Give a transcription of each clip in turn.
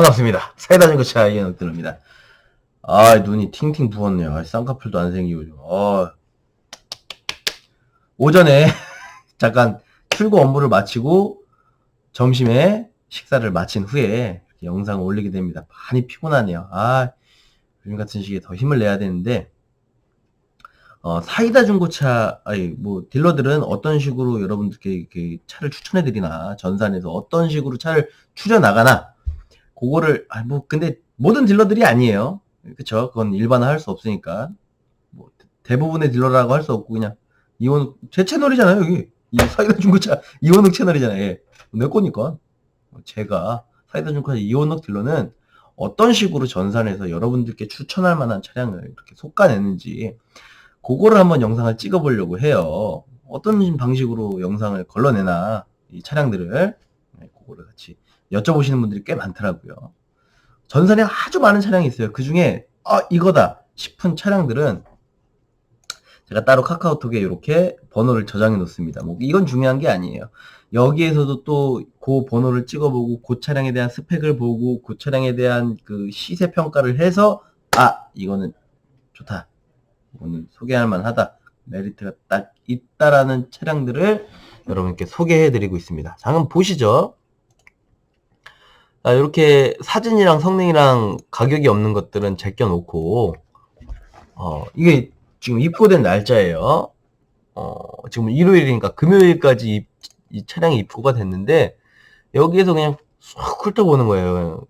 반갑습니다. 사이다 중고차 이현욱 들입니다. 아, 눈이 팅팅 부었네요. 아, 쌍꺼풀도 안 생기고 좀. 어. 오전에 잠깐 출고 업무를 마치고 점심에 식사를 마친 후에 영상을 올리게 됩니다. 많이 피곤하네요. 아, 요즘 같은 시기에 더 힘을 내야 되는데 어, 사이다 중고차, 아니, 뭐, 딜러들은 어떤 식으로 여러분들께 차를 추천해드리나, 전산에서 어떤 식으로 차를 추려나가나, 그거를, 아, 뭐, 근데 모든 딜러들이 아니에요. 그쵸? 그건 일반화 할 수 없으니까. 뭐, 대부분의 딜러라고 할 수 없고, 그냥, 이원, 제 채널이잖아요, 여기. 이 사이다 중고차 이원욱 채널이잖아요, 예. 내 거니까. 제가, 사이다 중고차 이원욱 딜러는 어떤 식으로 전산에서 여러분들께 추천할 만한 차량을 이렇게 솎아내는지, 그거를 한번 영상을 찍어보려고 해요. 어떤 방식으로 영상을 걸러내나 이 차량들을 네, 그거를 같이 여쭤보시는 분들이 꽤 많더라고요. 전선에 아주 많은 차량이 있어요. 그 중에 아 이거다 싶은 차량들은 제가 따로 카카오톡에 이렇게 번호를 저장해 놓습니다. 뭐 이건 중요한 게 아니에요. 여기에서도 또 그 번호를 찍어보고 그 차량에 대한 스펙을 보고 그 차량에 대한 그 시세 평가를 해서 아 이거는 좋다 오늘 소개할 만하다. 메리트가 딱 있다라는 차량들을 여러분께 소개해 드리고 있습니다. 자, 한번 보시죠. 자, 이렇게 사진이랑 성능이랑 가격이 없는 것들은 제껴 놓고, 어, 이게 지금 입고된 날짜예요. 어, 지금 일요일이니까 금요일까지 입, 이 차량이 입고가 됐는데, 여기에서 그냥 쏙 훑어보는 거예요.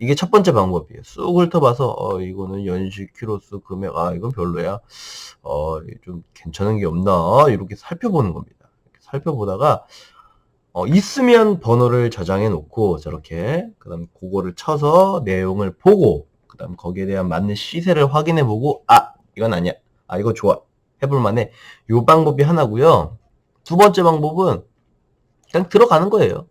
이게 첫 번째 방법이에요. 쑥 훑어봐서 어 이거는 연식 키로수 금액 아 이건 별로야. 어 좀 괜찮은 게 없나 이렇게 살펴보는 겁니다. 살펴보다가 어 있으면 번호를 저장해 놓고 저렇게 그다음 그거를 쳐서 내용을 보고 그다음 거기에 대한 맞는 시세를 확인해 보고 아 이건 아니야. 아 이거 좋아. 해볼 만해. 요 방법이 하나고요. 두 번째 방법은 그냥 들어가는 거예요.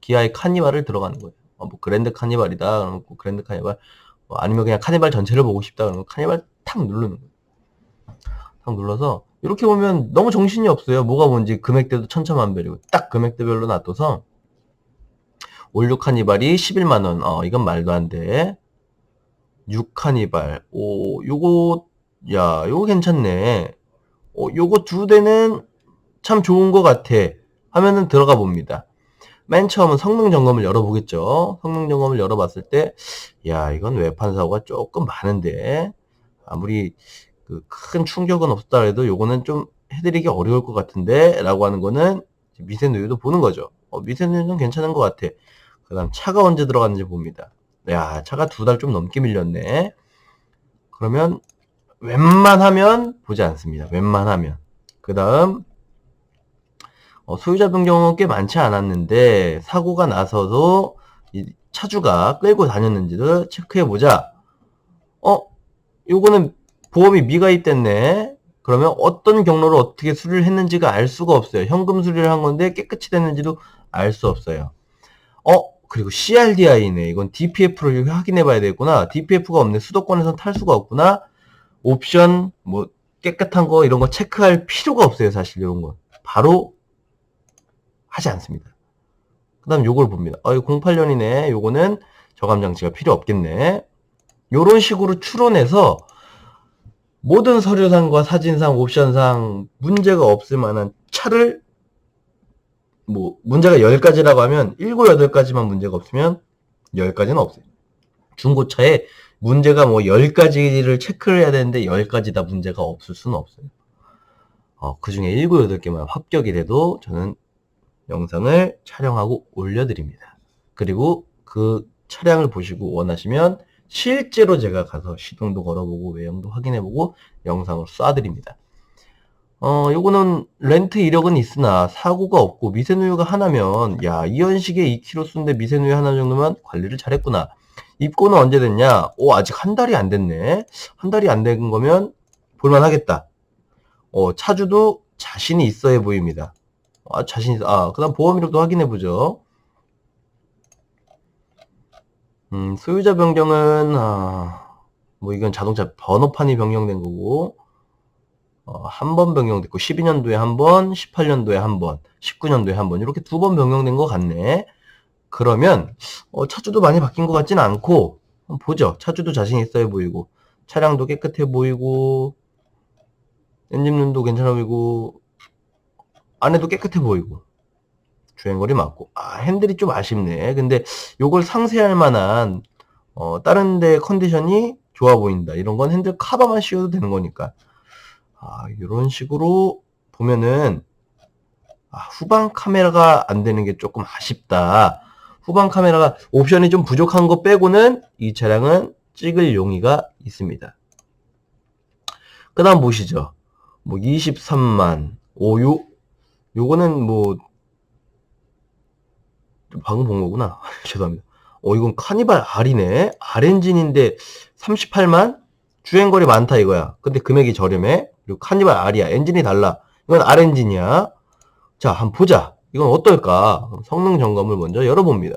기아의 카니발을 들어가는 거예요. 어, 뭐 그랜드 카니발이다. 그러면 뭐 그랜드 카니발. 뭐 아니면 그냥 카니발 전체를 보고 싶다. 그러면 카니발 탁 누르는 거예요. 탁 눌러서 이렇게 보면 너무 정신이 없어요. 뭐가 뭔지 금액대도 천차만별이고 딱 금액대별로 놔둬서 올류 카니발이 11만원. 어, 이건 말도 안 돼. 6 카니발. 오, 요거, 야, 요거 괜찮네. 어, 요거 두 대는 참 좋은 것 같아. 하면은 들어가 봅니다. 맨 처음은 성능 점검을 열어보겠죠. 성능 점검을 열어봤을 때, 야, 이건 외판 사고가 조금 많은데, 아무리 그 큰 충격은 없다 해도 요거는 좀 해드리기 어려울 것 같은데, 라고 하는 거는 미세누유도 보는 거죠. 어, 미세누유는 괜찮은 것 같아. 그 다음 차가 언제 들어갔는지 봅니다. 야, 차가 두 달 좀 넘게 밀렸네. 그러면 웬만하면 보지 않습니다. 웬만하면. 그 다음 어, 소유자 변경은 꽤 많지 않았는데 사고가 나서도 이 차주가 끌고 다녔는지도 체크해 보자. 어, 요거는 보험이 미가입됐네. 그러면 어떤 경로로 어떻게 수리를 했는지가 알 수가 없어요. 현금 수리를 한 건데 깨끗이 됐는지도 알 수 없어요. 어, 그리고 CRDI네. 이건 DPF를 확인해 봐야 되겠구나. DPF가 없네. 수도권에선 탈 수가 없구나. 옵션, 뭐, 깨끗한 거, 이런 거 체크할 필요가 없어요. 사실 이런 거. 바로 하지 않습니다. 그 다음 요걸 봅니다. 어, 08년이네. 요거는 저감 장치가 필요 없겠네. 요런 식으로 추론해서 모든 서류상과 사진상, 옵션상 문제가 없을 만한 차를 뭐 문제가 10가지라고 하면 7, 8가지만 문제가 없으면 10가지는 없어요. 중고차에 문제가 뭐 10가지를 체크를 해야 되는데 10가지 다 문제가 없을 수는 없어요. 어, 그 중에 7, 8개만 합격이 돼도 저는 영상을 촬영하고 올려드립니다. 그리고 그 차량을 보시고 원하시면 실제로 제가 가서 시동도 걸어보고 외형도 확인해보고 영상을 쏴드립니다. 어, 요거는 렌트 이력은 있으나 사고가 없고 미세누유가 하나면 야 이현식의 2km 쓴데 미세누유 하나 정도면 관리를 잘했구나. 입고는 언제 됐냐? 오 아직 한 달이 안 됐네. 한 달이 안 된 거면 볼만하겠다. 어, 차주도 자신이 있어야 보입니다. 아, 자신 있어. 아, 그 다음 보험 이력도 확인해 보죠. 음, 소유자 변경은, 아, 뭐 이건 자동차 번호판이 변경된 거고, 어, 한 번 변경됐고, 12년도에 한 번, 18년도에 한 번, 19년도에 한 번, 이렇게 두 번 변경된 것 같네. 그러면 어, 차주도 많이 바뀐 것 같지는 않고 보죠. 차주도 자신 있어야 보이고 차량도 깨끗해 보이고 엔진룸도 괜찮아 보이고 안에도 깨끗해 보이고 주행거리 맞고 아 핸들이 좀 아쉽네. 근데 요걸 상세할 만한 어, 다른 데 컨디션이 좋아 보인다. 이런 건 핸들 카바만 씌워도 되는 거니까. 아, 이런 식으로 보면은 아, 후방 카메라가 안 되는 게 조금 아쉽다. 후방 카메라가 옵션이 좀 부족한 거 빼고는 이 차량은 찍을 용의가 있습니다. 그 다음 보시죠. 뭐 23만, 오, 요, 요거는 뭐, 방금 본 거구나. 죄송합니다. 어, 이건 카니발 R이네. R 엔진인데 38만? 주행거리 많다 이거야. 근데 금액이 저렴해. 그리고 카니발 R이야. 엔진이 달라. 이건 R 엔진이야. 자, 한번 보자. 이건 어떨까? 성능 점검을 먼저 열어봅니다.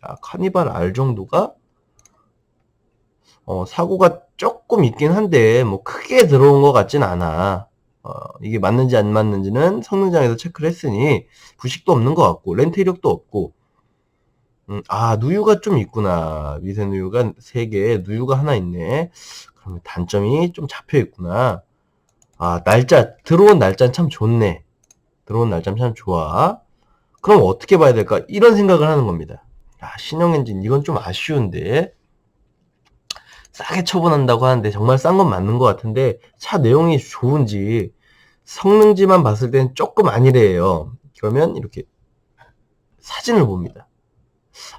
자, 카니발 R 정도가 어, 사고가 조금 있긴 한데 뭐 크게 들어온 것 같진 않아. 어, 이게 맞는지 안 맞는지는 성능장에서 체크를 했으니 부식도 없는 것 같고 렌트 이력도 없고 음, 아, 누유가 좀 있구나. 미세 누유가 3개, 누유가 하나 있네. 그러면 단점이 좀 잡혀 있구나. 아, 날짜, 들어온 날짜는 참 좋네. 들어온 날짜는 참 좋아. 그럼 어떻게 봐야 될까? 이런 생각을 하는 겁니다. 아, 신형 엔진, 이건 좀 아쉬운데. 싸게 처분한다고 하는데 정말 싼 건 맞는 것 같은데 차 내용이 좋은지 성능지만 봤을 땐 조금 아니래요. 그러면 이렇게 사진을 봅니다.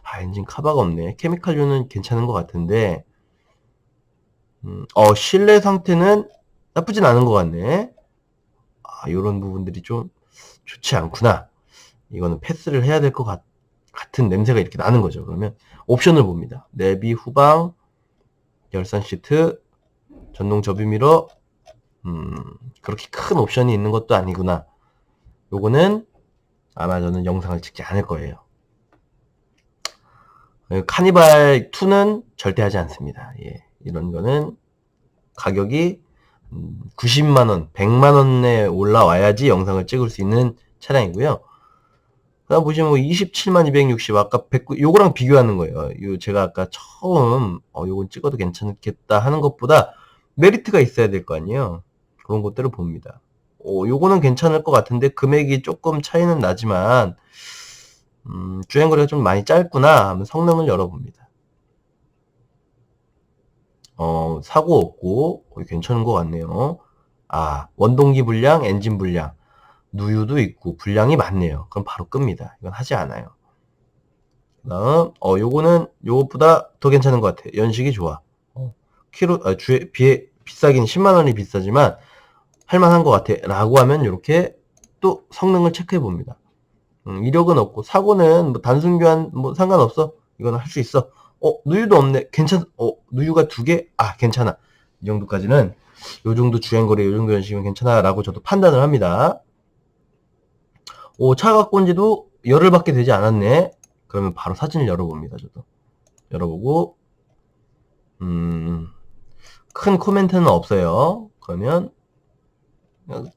아, 엔진 카바가 없네. 케미칼류는 괜찮은 것 같은데, 음, 어, 실내 상태는 나쁘진 않은 것 같네. 아, 요런 부분들이 좀 좋지 않구나. 이거는 패스를 해야 될 것 같은 냄새가 이렇게 나는 거죠. 그러면 옵션을 봅니다. 내비 후방, 열선 시트, 전동 접이미러, 음, 그렇게 큰 옵션이 있는 것도 아니구나. 요거는 아마 저는 영상을 찍지 않을 거예요. 카니발 2는 절대 하지 않습니다. 예, 이런 거는 가격이 90만원, 음, 100만원에 올라와야지 영상을 찍을 수 있는 차량이고요. 그다음 보시면 27만 260 아까 109 요거랑 비교하는 거예요. 요 제가 아까 처음 어 요건 찍어도 괜찮겠다 하는 것보다 메리트가 있어야 될 거 아니에요. 그런 것들을 봅니다. 어 요거는 괜찮을 것 같은데 금액이 조금 차이는 나지만 음, 주행거리가 좀 많이 짧구나 하면 성능을 열어봅니다. 어, 사고 없고 어, 괜찮은 것 같네요. 아, 원동기 불량, 엔진 불량, 누유도 있고 불량이 많네요. 그럼 바로 끕니다. 이건 하지 않아요. 그다음 어 요거는 요것보다 더 괜찮은 것 같아. 연식이 좋아. 어, 키로 아, 주에 비해 비싸긴 10만 원이 비싸지만 할만한 것 같아.라고 하면 이렇게 또 성능을 체크해 봅니다. 음, 이력은 없고 사고는 뭐 단순 교환 뭐 상관없어. 이거는 할수 있어. 어 누유도 없네. 괜찮. 어 누유가 두 개? 아 괜찮아. 이 정도까지는 요 정도 주행거리, 요 정도 연식이면 괜찮아 라고 저도 판단을 합니다. 오 차 갖고 온 지도 열흘밖에 되지 않았네. 그러면 바로 사진을 열어봅니다. 저도 열어보고 음, 큰 코멘트는 없어요. 그러면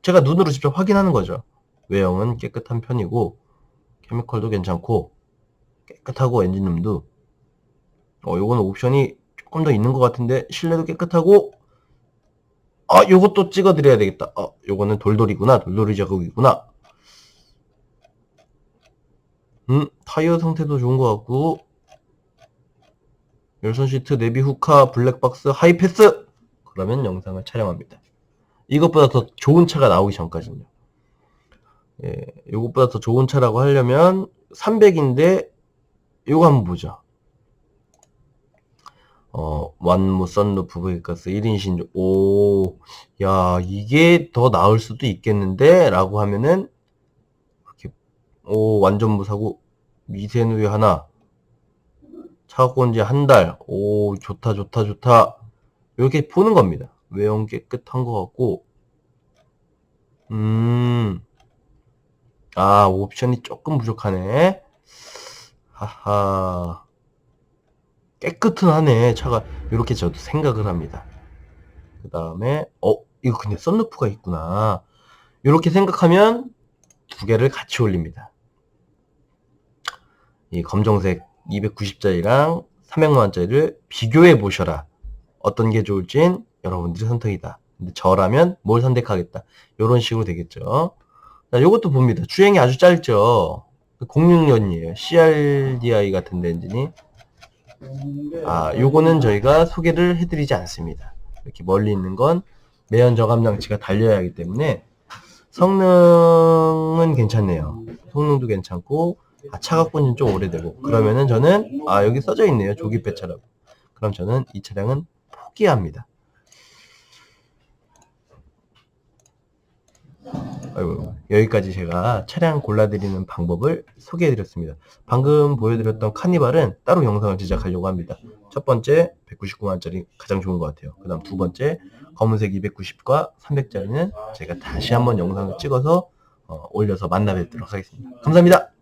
제가 눈으로 직접 확인하는 거죠. 외형은 깨끗한 편이고 케미컬도 괜찮고 깨끗하고 엔진룸도. 어 요거는 옵션이 조금 더 있는 것 같은데 실내도 깨끗하고 아 요것도 찍어 드려야 되겠다. 어 요거는 돌돌이구나. 돌돌이 자국이구나. 음 타이어 상태도 좋은 것 같고 열선 시트 내비 후카 블랙박스 하이패스! 그러면 영상을 촬영합니다 이것보다 더 좋은 차가 나오기 전까지는요 예, 요것보다 더 좋은 차라고 하려면 300인데 요거 한번 보죠. 어, 완무 썬루프 브이가스 1인 신조 오, 야, 이게 더 나을 수도 있겠는데? 라고 하면은, 이렇게, 오, 완전 무사고, 미세 누유 하나, 차고 온지 한 달, 오, 좋다, 좋다, 좋다. 이렇게 보는 겁니다. 외형 깨끗한 것 같고, 음, 아, 옵션이 조금 부족하네. 하하. 깨끗은 하네. 차가 이렇게 저도 생각을 합니다. 그 다음에 어 이거 근데 썬루프가 있구나. 이렇게 생각하면 두 개를 같이 올립니다. 이 검정색 290짜리랑 300만원짜리를 비교해 보셔라. 어떤 게 좋을진 여러분들의 선택이다. 근데 저라면 뭘 선택하겠다. 요런 식으로 되겠죠. 자, 요것도 봅니다. 주행이 아주 짧죠. 06년이에요. CRDI 같은데 엔진이. 아, 요거는 저희가 소개를 해드리지 않습니다. 이렇게 멀리 있는 건 매연 저감 장치가 달려야 하기 때문에 성능은 괜찮네요. 성능도 괜찮고 아, 차가꾼 지좀 오래되고 그러면은 저는 아 여기 써져 있네요 조기 배차라고 그럼 저는 이 차량은 포기합니다 아이고, 여기까지 제가 차량 골라드리는 방법을 소개해드렸습니다. 방금 보여드렸던 카니발은 따로 영상을 제작하려고 합니다. 첫 번째 199만원짜리 가장 좋은 것 같아요. 그 다음 두 번째 검은색 290과 300짜리는 제가 다시 한번 영상을 찍어서 어, 올려서 만나 뵙도록 하겠습니다. 감사합니다